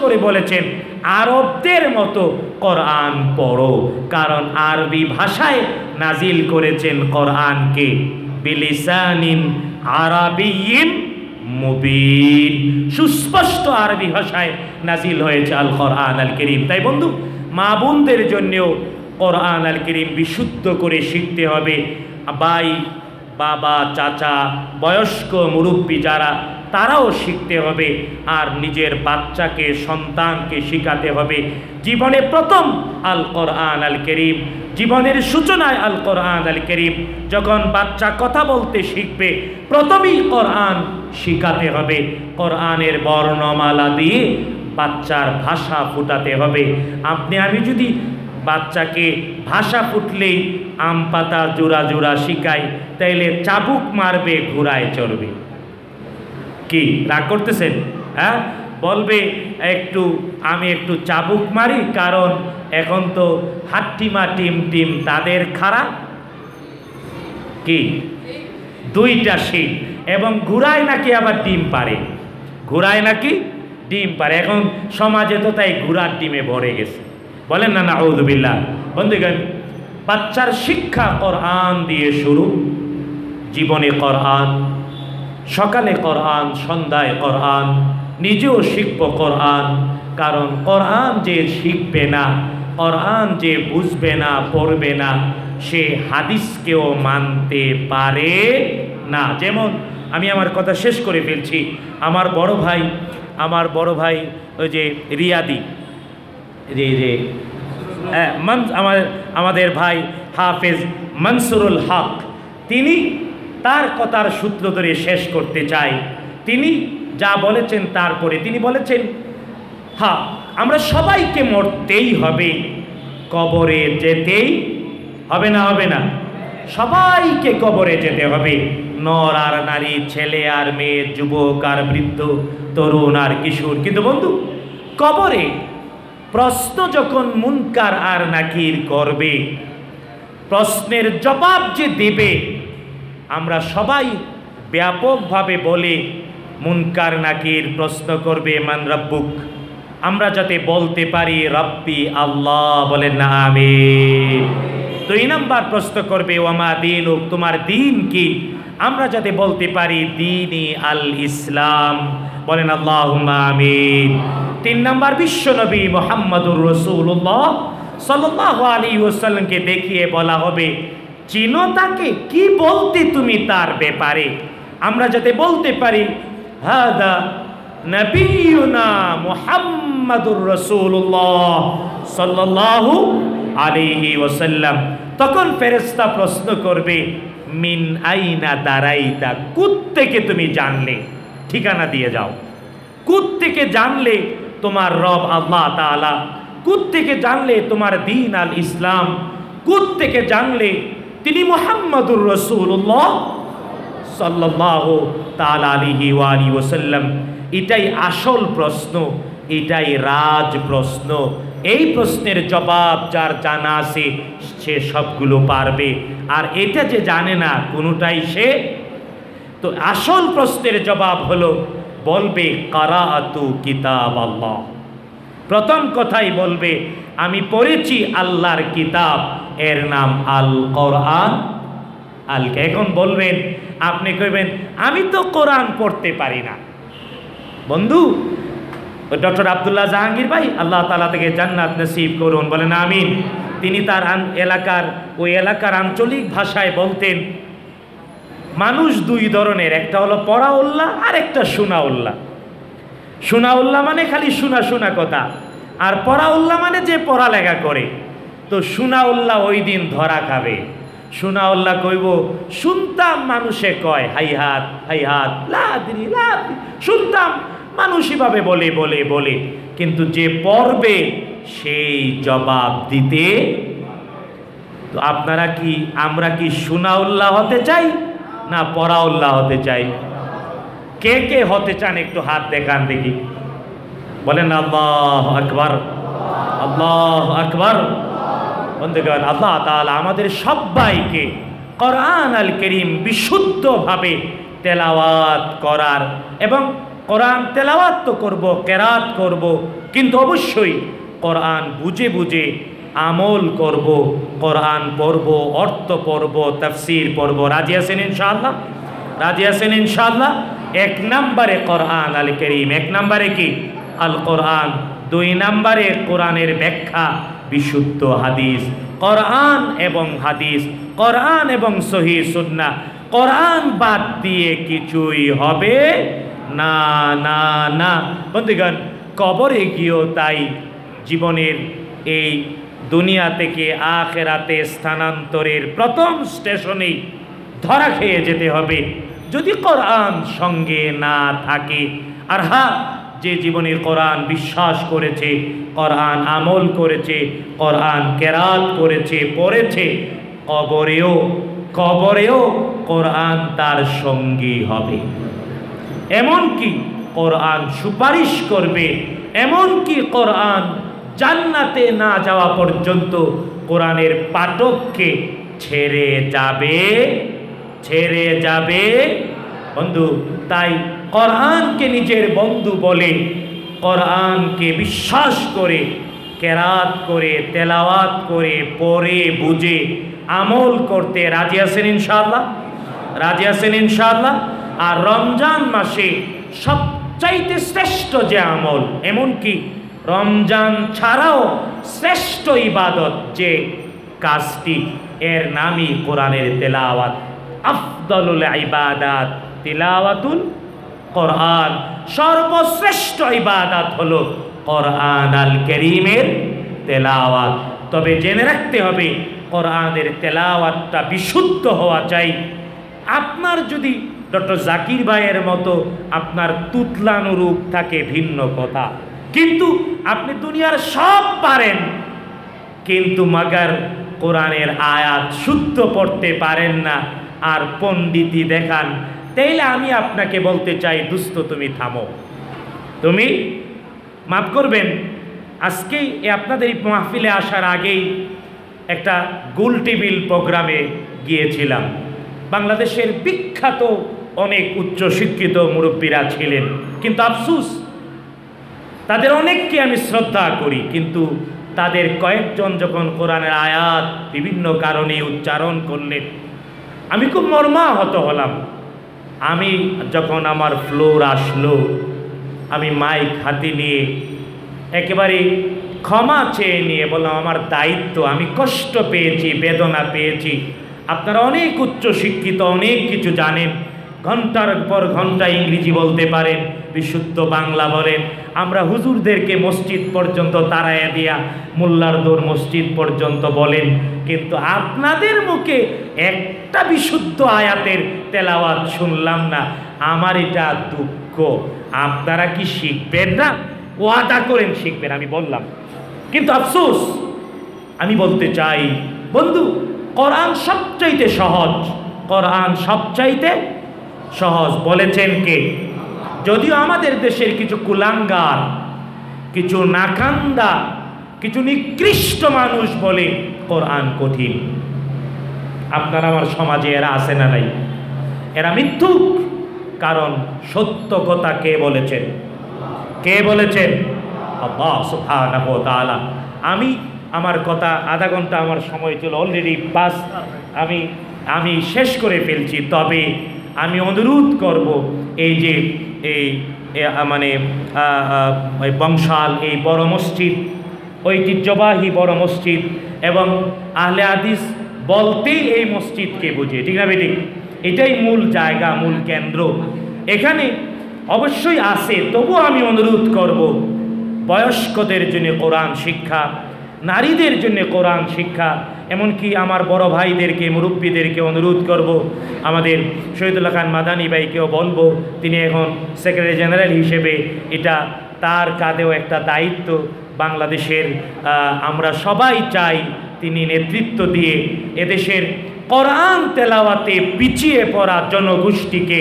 করে বলেছেন, আরবদের মতো কোরআন পড়ো। কারণ আরবি ভাষায় নাজিল করেছেন কোরআনকে। সুস্পষ্ট আরবি ভাষায় নাজিল হয়েছে আল কোরআন আল করিম তাই বন্ধু, মা বোনদের জন্যেও কোরআন আল করিম বিশুদ্ধ করে শিখতে হবে। বাই, বাবা, চাচা, বয়স্ক মুরব্বী যারা তারাও শিখতে হবে আর নিজের বাচ্চাকে, সন্তানকে শিখাতে হবে। জীবনে প্রথম আল কোরআন আল করিম, জীবনের সূচনায় আল কোরআন আল করিম। যখন বাচ্চা কথা বলতে শিখবে, প্রথমেই কোরআন শিখাতে হবে। কোরআনের বর্ণমালা দিয়ে বাচ্চার ভাষা ফুটাতে হবে। আপনি, আমি যদি বাচ্চাকে ভাষা ফুটলেই আম পাতা জোড়া জোড়া শিখাই, তাইলে চাবুক মারবে, ঘোড়ায় চড়বে। কি? রাগ করতেছেন? হ্যাঁ? বলবে, একটু, আমি একটু চাবুক মারি, কারণ এখন তো হাট্টিমা টিম টিম তাদের খারাপ কি? দুইটা শিখ এবং ঘুরায় নাকি আবার ডিম পারে ঘুরায় নাকি ডিম পারে এখন সমাজে তো তাই ঘুরার ডিমে ভরে গেছে। বলেন না না ঔদুবিল্লা বন্ধুগণ, বাচ্চার শিক্ষা কোরআন দিয়ে শুরু। জীবনে কোরআন সকালে কোরআন, সন্ধ্যায় কোরআন, নিজেও শিখব কোরআন। কারণ কোরআন যে শিখবে না, কোরআন যে বুঝবে না, পড়বে না, সে হাদিসকেও মানতে পারে না। যেমন আমি আমার কথা শেষ করে ফেলছি। আমার বড় ভাই, আমার বড় ভাই ওই যে রিয়াদি, যে যে হ্যাঁ আমার, আমাদের ভাই হাফেজ মনসুরুল হক, তিনি তার কথার সূত্র ধরে শেষ করতে চাই। তিনি যা বলেছেন তারপরে তিনি বলেছেন, হা, আমরা সবাইকে মরতেই হবে। কবরে যেতেই হবে না হবে না। সবাইকে কবরে যেতে হবে। নর আর নারী, ছেলে আর মেয়ে, যুবক আর বৃদ্ধ, তরুণ আর কিশোর। কিন্তু বন্ধু, কবরে প্রশ্ন যখন মুনকার আর নাকির করবে, প্রশ্নের জবাব যে দেবে আমরা সবাই ব্যাপকভাবে বলে, মুনকার নাকির প্রশ্ন করবে মান রব্বুক। আমরা যাতে বলতে পারি, রব্বি আল্লাহ, বলেন না আমি দুই নাম্বার প্রশ্ন করবে ওমা দিন তোমার দিন কি? আমরা যাতে বলতে পারি দিনই আল ইসলাম বলেন আল্লাহ আমিন। তিন নাম্বার, বিশ্বনবী মোহাম্মদুর রসুল্লাহ সাল্লাহ আলী ওসাল্লামকে দেখিয়ে বলা হবে চিনো তাকে কি বলতে তুমি তার ব্যাপারে? আমরা যাতে বলতে পারি, হাদা নবীনা মুহাম্মাদুর রসুল্লাহ সাল্লাল্লাহু আলাইহি ওয়াসাল্লাম। তখন ফেরেশতা প্রশ্ন করবে, মিন আইনা দাঁড়াইতা কুত থেকে তুমি জানলে? ঠিকানা দিয়ে যাও। থেকে জানলে তোমার রব আল্লাহ তাআলা? থেকে জানলে তোমার দিন আল ইসলাম থেকে জানলে তিনি মোহাম্মদুর রসুল্লাহ সাল্লাহ তাল আলিহি ওয়ালি ওসাল্লাম এটাই আসল প্রশ্ন, এটাই রাজ প্রশ্ন। এই প্রশ্নের জবাব যার জানা আছে, সে সবগুলো পারবে। আর এটা যে জানে না, কোনোটাই সে তো আসল প্রশ্নের জবাব হলো, বলবে কারা আতু কিতাব আল্লাহ প্রথম কথাই বলবে, আমি পড়েছি আল্লাহর কিতাব। এর নাম আল কোরআন আলকে এখন বলবেন, আপনি কইবেন, আমি তো কোরআন পড়তে পারি না। বন্ধু ডক্টর আবদুল্লাহ জাহাঙ্গীর ভাই আল্লাহ তালা থেকে জান্নাত নসিব করুন, বলেন আমিন। তিনি তার এলাকার, ওই এলাকার আঞ্চলিক ভাষায় বলতেন, মানুষ দুই ধরনের, একটা হলো পড়া উল্লাহ আর একটা শোনা উল্লাহ শোনা উল্লাহ মানে খালি শোনা শোনা কথা, আর পড়া উল্লাহ মানে যে পড়ালেখা করে। তো শোনা উল্লাহ ওই দিন ধরা খাবে। সুনাউল্লাহ কইব, শুনতাম মানুষে কয়, হাই হাত হাই হাত লাদ্রি লাদ্রি শুনতাম মানুষইভাবে বলে বলে বলে। কিন্তু যে পর্বে সেই জবাব দিতে তো আপনারা কি, আমরা কি সুনাউল্লাহ হতে চাই, না পরাউল্লাহ হতে চাই? কে কে হতে চান একটু হাত দেখান দেখি। বলেন, আল্লাহ আকবর আল্লাহ আকবর। বন্ধুগণ, আল্লাহ তাআলা আমাদের সবাইকে কোরআন আল করিম বিশুদ্ধভাবে তেলাওয়াত করার এবং কোরআন তেলাওয়াত তো করব, কেরাত করব, কিন্তু অবশ্যই কোরআন বুঝে বুঝে আমল করব, কোরআন পড়ব, অর্থ পড়ব, তফসির পড়ব। রাজি আছেন ইনশাআল্লাহ? রাজি আছেন ইনশাআল্লাহ? এক নম্বরে কোরআন আল করিম, এক নম্বরে কি? আল কোরআন। দুই নম্বরে কোরআনের ব্যাখ্যা। বিশুদ্ধ হাদিস, কোরআন এবং হাদিস, কোরআন এবং সহি সুন্না কোরআন বাদ দিয়ে কিছুই হবে? না না না। বন্ধুগণ, কবরে গিয়েও তাই জীবনের এই দুনিয়া থেকে আখেরাতে স্থানান্তরের প্রথম স্টেশনেই ধরা খেয়ে যেতে হবে। যদি কোরআন সঙ্গে না থাকে, আর হ্যাঁ যে জীবনে কোরআন বিশ্বাস করেছে, কোরআন আমল করেছে, কোরআন কেরাত করেছে, পড়েছে, কবরেও কবরেও কোরআন তার সঙ্গী হবে। এমনকি কোরআন সুপারিশ করবে, এমনকি কোরআন জান্নাতে না যাওয়া পর্যন্ত কোরআনের পাঠককে ছেড়ে যাবে ছেড়ে যাবে। বন্ধু, তাই কোরআনকে নিজের বন্ধু বলে, কোরআনকে বিশ্বাস করে, কেরাত করে, তেলাওয়াত করে, পড়ে, বুঝে, আমল করতে রাজি আছেন ইনশাআল্লাহ? রাজি আছেন ইনশাআল্লাহ? আর রমজান মাসে সবচাইতে শ্রেষ্ঠ যে আমল এমনকি রমজান ছাড়াও শ্রেষ্ঠ ইবাদত যে কাজটি, এর নামই কোরআনের তেলাওয়াত। আফদলুল ইবাদাত, তিলাওয়াতুল কোরআন সর্বশ্রেষ্ঠ ইবাদাত হলো কোরআন আল করিমের তেলাওয়াত। তবে জেনে রাখতে হবে, কোরআনের তেলাওয়াতটা বিশুদ্ধ হওয়া চাই। আপনার যদি ডক্টর জাকির ভাইয়ের মতো আপনার তুতলানো রূপ থাকে ভিন্ন কথা, কিন্তু আপনি দুনিয়ার সব পারেন, কিন্তু মাগার কোরআনের আয়াত শুদ্ধ পড়তে পারেন না, আর পণ্ডিতি দেখান তাইলে আমি আপনাকে বলতে চাই, দুস্থ তুমি থামো। তুমি মাফ করবেন আজকেই আপনাদের এই মাহফিলে আসার আগেই একটা গুল টেবিল প্রোগ্রামে গিয়েছিলাম। বাংলাদেশের বিখ্যাত অনেক উচ্চ শিক্ষিত মুরব্বীরা ছিলেন, কিন্তু আফসুস, তাদের অনেককে আমি শ্রদ্ধা করি, কিন্তু তাদের কয়েকজন যখন কোরআনের আয়াত বিভিন্ন কারণে উচ্চারণ করলেন, আমি খুব মর্মাহত হলাম। আমি যখন আমার ফ্লোর আসলো, আমি মাইক হাতে নিয়ে একেবারে ক্ষমা চেয়ে নিয়ে বললাম, আমার দায়িত্ব, আমি কষ্ট পেয়েছি, বেদনা পেয়েছি। আপনারা অনেক উচ্চ শিক্ষিত, অনেক কিছু জানেন। ঘণ্টার পর ঘণ্টা ইংরেজি বলতে পারেন, বিশুদ্ধ বাংলা বলেন আমরা হুজুরদেরকে মসজিদ পর্যন্ত তারাইয়া দিয়া মোল্লার দৌর মসজিদ পর্যন্ত বলেন, কিন্তু আপনাদের মুখে একটা বিশুদ্ধ আয়াতের তেলাওয়াত শুনলাম না। আমার এটা দুঃখ। আপনারা কি শিখবেন না? ওয়াদা করেন শিখবেন, আমি বললাম। কিন্তু আফসোস, আমি বলতে চাই, বন্ধু, কোরআন সবচাইতে সহজ, কোরআন সবচাইতে সহজ বলেছেন কে? যদিও আমাদের দেশের কিছু কুলাঙ্গার, কিছু নাকান্দা, কিছু নিকৃষ্ট মানুষ বলে কোরআন কঠিন। আপনার আমার সমাজে এরা আছে না নাই? এরা মিথ্যুক, কারণ সত্য কথা কে বলেছেন? কে বলেছেন? আমি, আমার কথা আধা ঘণ্টা আমার সময় ছিল অলরেডি পাস আমি আমি শেষ করে ফেলছি। তবে আমি অনুরোধ করব, এই যে এই মানে ওই বংশাল, এই বড় মসজিদ, ঐতিহ্যবাহী বড় মসজিদ এবং আহলে আদিস বলতেই এই মসজিদকে বুঝে, ঠিক না বেটি? এটাই মূল জায়গা, মূল কেন্দ্র। এখানে অবশ্যই আছে, তবুও আমি অনুরোধ করব, বয়স্কদের জন্য কোরআন শিক্ষা নারীদের জন্য কোরআন শিক্ষা, এমনকি আমার বড় ভাইদেরকে, মুরব্বীদেরকে অনুরোধ করব, আমাদের শহীদুল্লাহ খান মাদানী ভাইকেও বলব, তিনি এখন সেক্রেটারি জেনারেল হিসেবে, এটা তার কাঁধেও একটা দায়িত্ব। বাংলাদেশের আমরা সবাই চাই তিনি নেতৃত্ব দিয়ে এদেশের কোরআন তেলাওয়াতে পিছিয়ে পড়া জনগোষ্ঠীকে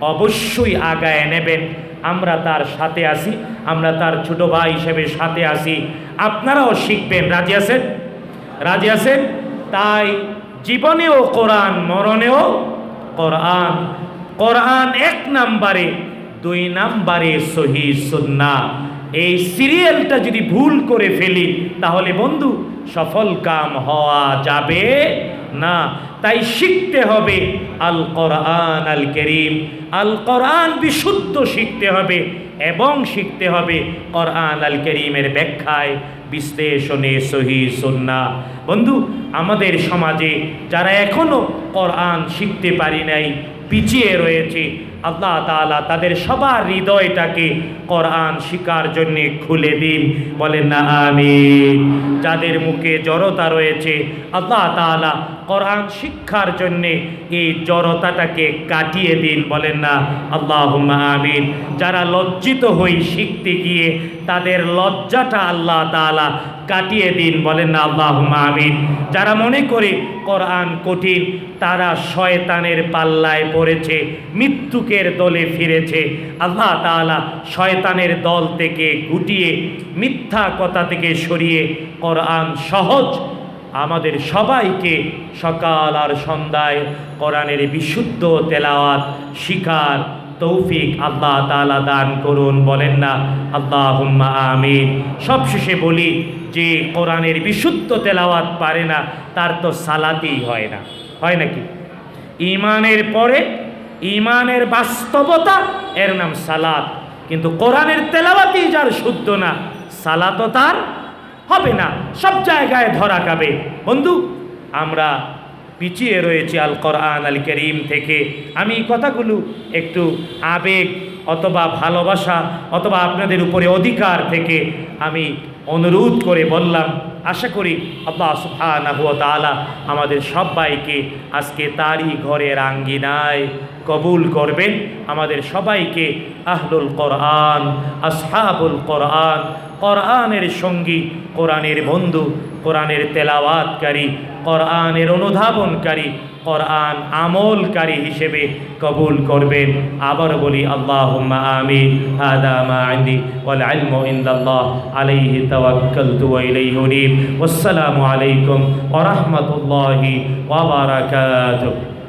অবশ্যই আগায় নেবেন। আমরা তার সাথে আসি আমরা তার ছোট ভাই হিসেবে সাথে আসি আপনারাও শিখবেন, রাজি আছেন? রাজি আছেন? তাই জীবনেও কোরআন, মরণেও কোরআন। কোরআন এক নাম্বারে, দুই নাম্বারে সহি সুন্না। এই সিরিয়ালটা যদি ভুল করে ফেলি, তাহলে বন্ধু, সফল কাম হওয়া যাবে না, তাই শিখতে হবে আল কোরআন আল করিম। আল কোরআন বিশুদ্ধ শিখতে হবে এবং শিখতে হবে কোরআন আল করিমের ব্যাখ্যায়, বিশ্লেষণে সহি সন্না বন্ধু, আমাদের সমাজে যারা এখনও কোরআন শিখতে পারি নাই, পিছিয়ে রয়েছে আল্লাহ তালা তাদের সবার হৃদয়টাকে কোরআন শিকার জন্য খুলে দিন। বলেন না আমি যাদের মুখে জড়তা রয়েছে, আল্লাহ তালা কোরআন শিক্ষার জন্যে এই জড়তাটাকে কাটিয়ে দিন। বলেন না আল্লাহ আমিন। যারা লজ্জিত হই শিখতে গিয়ে তাদের লজ্জাটা আল্লাহ তাআলা কাটিয়ে দিন, বলেন না আল্লাহ আমিন। যারা মনে করে কোরআন কঠিন, তারা শয়তানের পাল্লায় পড়েছে, মৃত্যুকের দলে ফিরেছে। আল্লাহ তাআলা শয়তানের দল থেকে গুটিয়ে, মিথ্যা কথা থেকে সরিয়ে কোরআন সহজ আমাদের সবাইকে সকাল আর সন্ধ্যায় কোরআনের বিশুদ্ধ তেলাওয়াত শিকার তৌফিক আল্লাহ তালা দান করুন, বলেন না আল্লাহ হুম্মা আমিন। সবশেষে বলি যে, কোরআনের বিশুদ্ধ তেলাওয়াত পারে না, তার তো সালাতেই হয় না। হয় নাকি? ইমানের পরে ইমানের বাস্তবতা, এর নাম সালাত। কিন্তু কোরআনের তেলাওয়াতই যার শুদ্ধ না, সালাতও তার হবে না। সব জায়গায় ধরা খাবে। বন্ধু, আমরা পিছিয়ে রয়েছে আল কোরআন, আল করিম থেকে। আমি কথাগুলো একটু আবেগ অথবা ভালোবাসা অথবা আপনাদের উপরে অধিকার থেকে আমি অনুরোধ করে বললাম। আশা করি আল্লাহ ওয়া তাআলা আমাদের সবাইকে আজকে তারই ঘরের আঙ্গিনায় কবুল করবেন। আমাদের সবাইকে আহলুল কোরআন, আসহাবুল কোরআন, কোরআনের সঙ্গী, কোরআনের বন্ধু, কোরআনের তেলাওয়াতকারী, কোরআনের অনুধাবনকারী, কোরআন আমলকারী হিসেবে কবুল করবেন। আবার বলি আল্লাহ আমিন। হাদা মা ইনদি ওয়াল ইলমু ইনদাল্লাহ আলাইহি তাওয়াক্কালতু ওয়া ইলাইহি আলাইকুম ওয়া